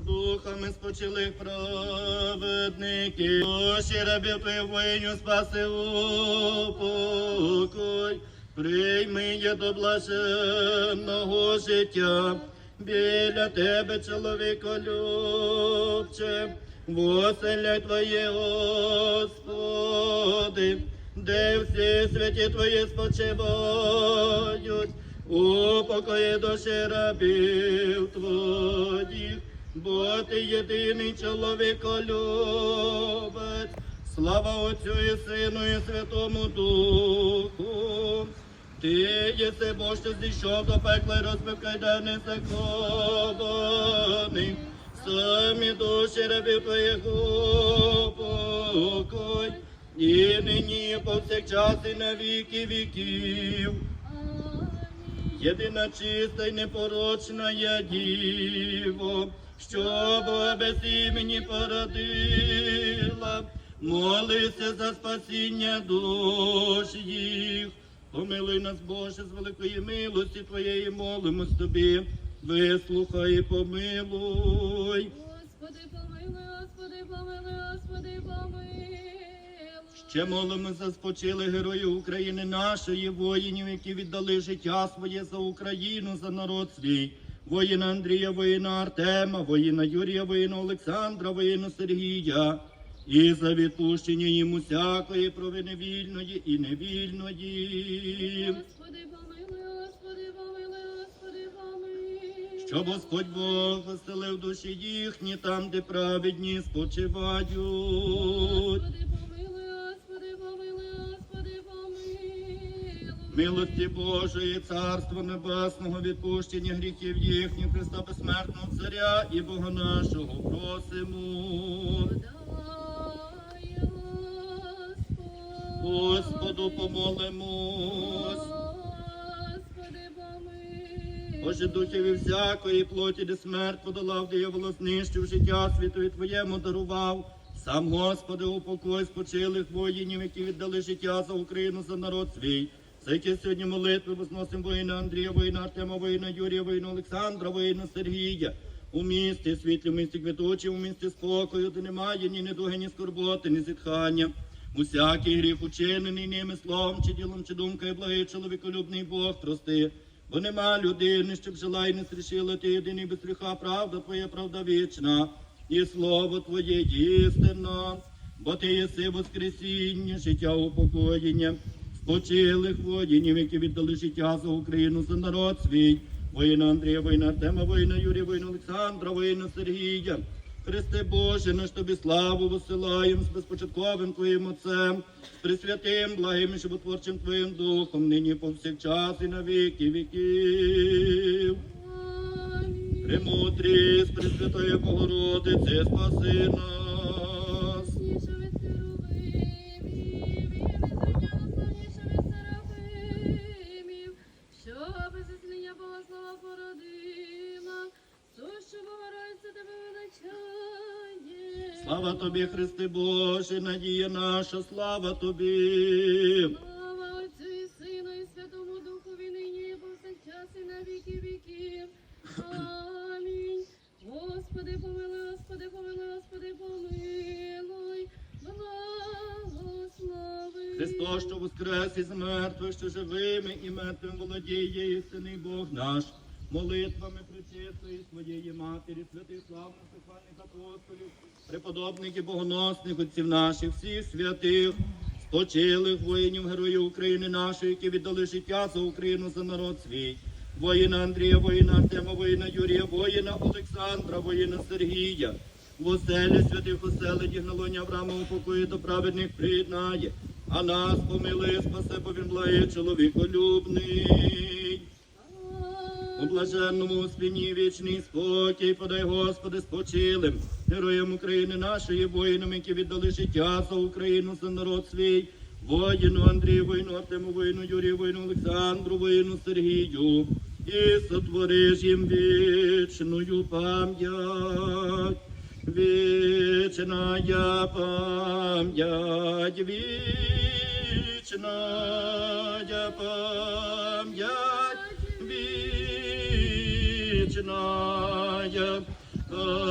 духами спочилих праведників. Душі рабів воїню спаси упокой. Прийми є до блаженного життя. Біля тебе, чоловіко любче, воселяй твоє, Господи, де всі святі твої спочивають, упокої душі рабів твоїх, бо ти єдиний чоловіколюбець. Слава Отцю і Сину і Святому Духу. Ти єси Бог, зійшов до пекла розбив кайдани закованих. Самі душі рабів твоїх упокой. І нині, повсякчас, і на віки віків. Єдина чиста й непорочна я діво, що Бога без імені породила, молися за спасіння душ їх. Помилуй нас, Боже, з великої милості Твоєї молимось Тобі, вислухай і помилуй. Господи, помилуй, Господи, помилуй, Господи, помилуй. Ще молимо за спочили героїв України нашої, воїнів, які віддали життя своє за Україну, за народ свій. Воїна Андрія, воїна Артема, воїна Юрія, воїна Олександра, воїна Сергія. І за відпущення їм усякої провини вільної і невільної. Господи, помилуй, Господи, помилуй, Господи, помилуй. Щоб Господь Бог оселив душі їхні там, де праведні спочивають. Господи, Милості Божої, Царства Небесного, відпущення гріхів їхніх, Христа безсмертного Царя і Бога нашого просимо. Господу помолимось. Боже духів і всякої плоті, де смерть подолав, диявола знищив життя світові Твоєму дарував. Сам Господи, упокой спочилих воїнів, які віддали життя за Україну, за народ свій. За сьогодні молитви возносимо воїна Андрія, воїна Артема, воїна Юрія, воїна Олександра, воїна Сергія. У місті світлі, в місті квіточі, у місті спокою, де немає ні недуги, ні скорботи, ні зітхання. Усякий гріх учинений ними словом, чи ділом, чи думкою, благий чоловіколюбний Бог прости. Бо нема людини, щоб жила і не стрішила, ти єдиний без гріха, правда твоя, правда вічна, і слово Твоє істинно, бо ти єси воскресіння, життя упокоєння, спочилих воїнів, які віддали життя за Україну, за народ свій, воїна Андрія, воїна Артема, воїна Юрія, воїна Олександра, воїна Сергія. Христе Боже, наш тобі славу висилаєм з безпочатковим Твоїм Отцем, з присвятим, благим і животворчим Твоїм Духом, нині повсякчас і на віки віків. Амінь. Премудрість Пресвятої Богородиці, спаси нас. Слава тобі, Христе Боже, надія наша, слава тобі. Слава Отцю і Сину, і Святому Духові, нині і повсякчас, і на віки віків. Амінь. Господи, помилуй, Господи, помилуй, Господи, помилуй. Благослови. Христос, що воскрес із мертвих, що живими і мертвим володіє, істинний Бог наш. Молитвами причистої своєї матері, святих славних Стефаних апостолів, преподобних і богоносних отців наших, всіх святих, спочилих воїнів, героїв України нашої, які віддали життя за Україну, за народ свій. Воїна Андрія, воїна Артема, воїна Юрія, воїна Олександра, воїна Сергія. В оселі святих оселень гналоні Авраамову покої до праведних приєднає, а нас помили, спасе, бо він благий чоловіколюбний. У блаженному спині вічний спокій, подай, Господи, спочилим, героям України нашої, воїнам, які віддали життя за Україну, за народ свій, воїну Андрію, воїну Артему, воїну Юрію, воїну Олександру, воїну Сергію, і сотвориш їм вічною пам'ять. Вічная пам'ять, вічная пам'ять, начинаем память,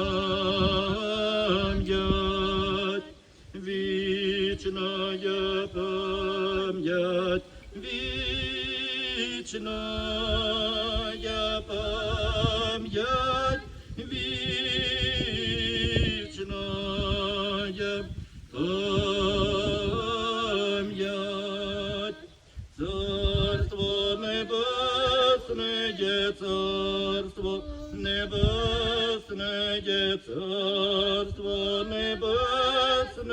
вечная память, вечная память. Небесне, царство небесне, царство небесне,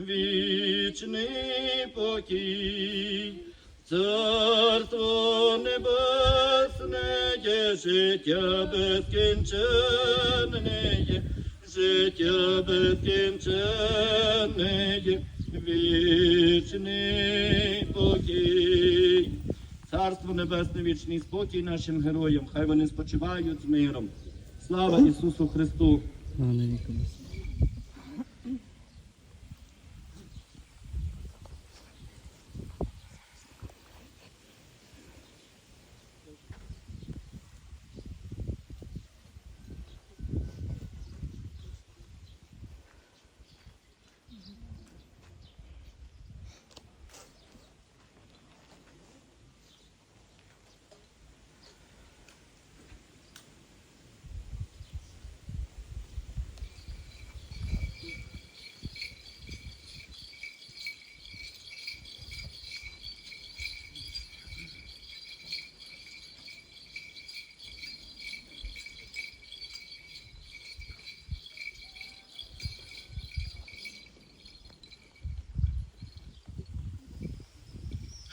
вічний покій. Царство небесне життя безкінченне, життя безкінченне, вічний. Царство Небесне, вічний спокій нашим героям. Хай вони спочивають з миром. Слава Ісусу Христу!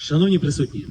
Шановні присутні,